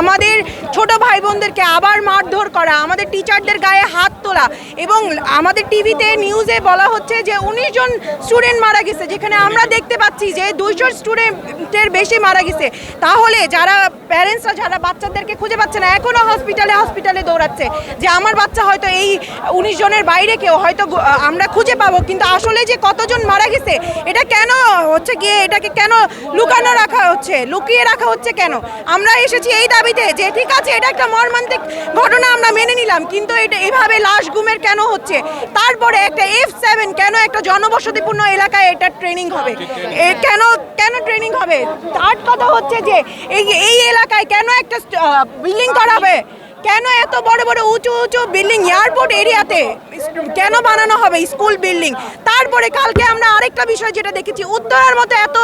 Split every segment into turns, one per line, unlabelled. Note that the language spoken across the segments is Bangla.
আমাদের ছোট ভাই বোনদেরকে আবার মারধর করা, আমাদের টিচারদের গায়ে হাত তোলা এবং আমাদের টিভিতে নিউজে বলা হচ্ছে যে উনিশ জন স্টুডেন্ট মারা গেছে, যেখানে আমরা দেখতে পাচ্ছি যে দুইশো স্টুডেন্টের বেশি মারা গেছে। তাহলে যারা প্যারেন্টসরা যারা বাচ্চাদেরকে খুঁজে পাচ্ছে না এখনও হসপিটালে হসপিটালে দৌড়াচ্ছে যে আমার বাচ্চা হয়তো এই উনিশ জনের বাইরে কেউ হয়তো আমরা খুঁজে পাবো, কিন্তু আসলে যে কতজন মারা গেছে, এটা কেন হচ্ছে গিয়ে, এটাকে কেন লুকানো রাখা হচ্ছে, লুকিয়ে রাখা হচ্ছে কেন? আমরা এসেছি এই দাবিতে যে ঠিক আছে, এটা একটা মর্মান্তিক ঘটনা আমরা মেনে নিলাম, কিন্তু এটা এভাবে লাশ গুমের কেন হচ্ছে? তারপরে একটা এফ সেভেন কেন একটা জনবসতিপূর্ণ এলাকায় এটা ট্রেনিং হবে? কেন কেন ট্রেনিং হবে? থার্ড কথা হচ্ছে যে, এই এই এলাকায় কেন একটা বিল্ডিং করা হবে? কেন এত বড় বড়, উঁচু উঁচু বিল্ডিং এয়ারপোর্ট এরিয়াতে কেন বানানো হবে? স্কুল বিল্ডিং তারপরে কালকে আমরা আরেকটা বিষয় যেটা দেখেছি, উত্তরার মতো এত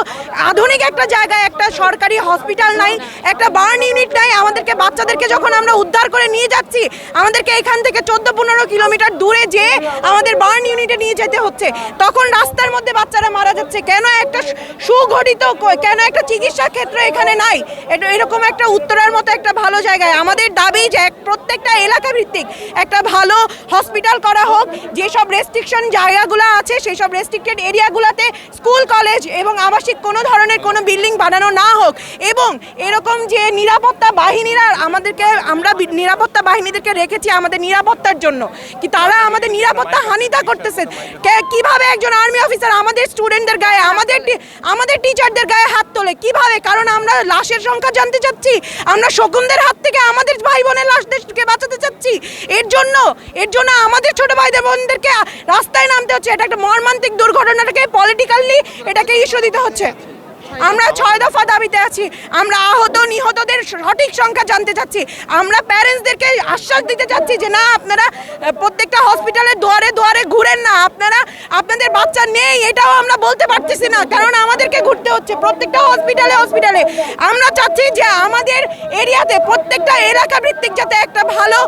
আধুনিক একটা জায়গায় একটা সরকারি হসপিটাল নাই, একটা বার্ন ইউনিট নাই, আমাদেরকে বাচ্চাদেরকে যখন আমরা উদ্ধার করে নিয়ে যাচ্ছি, আমাদেরকে এখান থেকে চোদ্দ পনেরো কিলোমিটার দূরে যেয়ে আমাদের বার্ন ইউনিটে নিয়ে যেতে হচ্ছে, তখন রাস্তার মধ্যে বাচ্চারা মারা যাচ্ছে। কেন একটা সুগঠিত কেন একটা চিকিৎসা ক্ষেত্র এখানে নাই? এটা এরকম একটা উত্তরার মতো একটা ভালো জায়গায়। আমাদের দাবি যে প্রত্যেকটা এলাকা ভিত্তিক একটা ভালো হসপিটাল করা হোক, যেসব রেস্ট্রিকশন জায়গাগুলো আছে সেই সব রেস্ট্রিক্টেড এরিয়াগুলোতে স্কুল কলেজ এবং আবাসিক কোনো ধরনের কোনো বিল্ডিং বানানো না হোক এবং এরকম যে নিরাপত্তা বাহিনীরা আমাদেরকে, আমরা নিরাপত্তা বাহিনীদেরকে রেখেছি আমাদের নিরাপত্তার জন্য, কি তারা আমাদের নিরাপত্তা হানিতা করতেছে। কীভাবে একজন আর্মি অফিসার আমাদের স্টুডেন্টদের গায়ে, আমাদের আমাদের টিচারদের গায়ে হাত তোলে? কীভাবে? কারণ আমরা লাশের সংখ্যা জানতে চাচ্ছি। আমরা শকুনদের হাত থেকে আমাদের ভাই বোনের লাশদেরকে বাঁচাতে চাচ্ছি। এর জন্য এর জন্য আমাদের ছোট ভাইদের বোনদেরকে রাস্তায় নামতে হচ্ছে। এটা একটা মর্মান্তিক দুর্ঘটনাটাকে পলিটিক্যালি এটাকে ইস্যু দিতে হচ্ছে। আমরা ছয় দফা দাবিতে আছি। আমরা আহত, নিহতদের সঠিক সংখ্যা জানতে চাচ্ছি। আমরা প্যারেন্টসদেরকে আশ্বাস দিতে চাচ্ছি যে, না, আপনারা প্রত্যেকটা হসপিটালে দুয়ারে দুয়ারে ঘুরেন না আপনারা বাচ্চা নেই এটাও আমরা বলতে পারতেছি না। কারণ আমাদেরকে ঘুরতে হচ্ছে প্রত্যেকটা হসপিটালে হসপিটালে আমরা চাচ্ছি যে আমাদের এরিয়াতে প্রত্যেকটা এলাকা ভিত্তিক যাতে একটা ভালো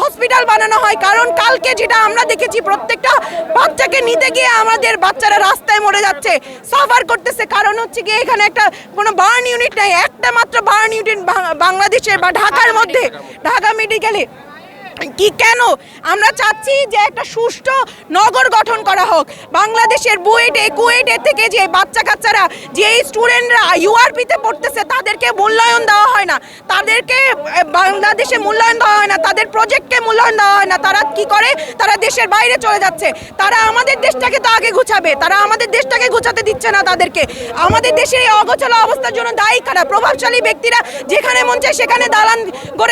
হসপিটাল বানানো হয়। কারণ কালকে যেটা আমরা দেখেছি প্রত্যেকটা বাচ্চাকে নিতে গিয়ে আমাদের বাচ্চারা রাস্তায় মরে যাচ্ছে সাফার করতেছে। কারণ হচ্ছে কি এখানে একটা কোনো বার্ন ইউনিট নাই একটা মাত্র বার্ন ইউনিট বাংলাদেশে বা ঢাকার মধ্যে। ঢাকা মেডিকেলে কি কেন? আমরা চাচ্ছি যে একটা সুষ্ঠু নগর গঠন করা হোক। বাংলাদেশের বুয়েটে, কুয়েটে থেকে যে বাচ্চা কাচ্চারা যে স্টুডেন্টরা ইউআরপিতে পড়তেছে, তাদেরকে মূল্যায়ন দেওয়া হয় না। তাদেরকে বাংলাদেশে মূল্যায়ন দেওয়া হয় না। তাদের প্রজেক্টকে মূল্যায়ন দেওয়া হয় না। তারা কি করে? তারা দেশের বাইরে চলে যাচ্ছে। তারা আমাদের দেশটাকে তো আগে গুছাবে তারা আমাদের দেশটাকে গুছাতে দিচ্ছে না তাদেরকে। আমাদের দেশের এই অগোছালো অবস্থার জন্য দায়ী কারা? প্রভাবশালী ব্যক্তিরা যেখানে মন চায় সেখানে দালান করে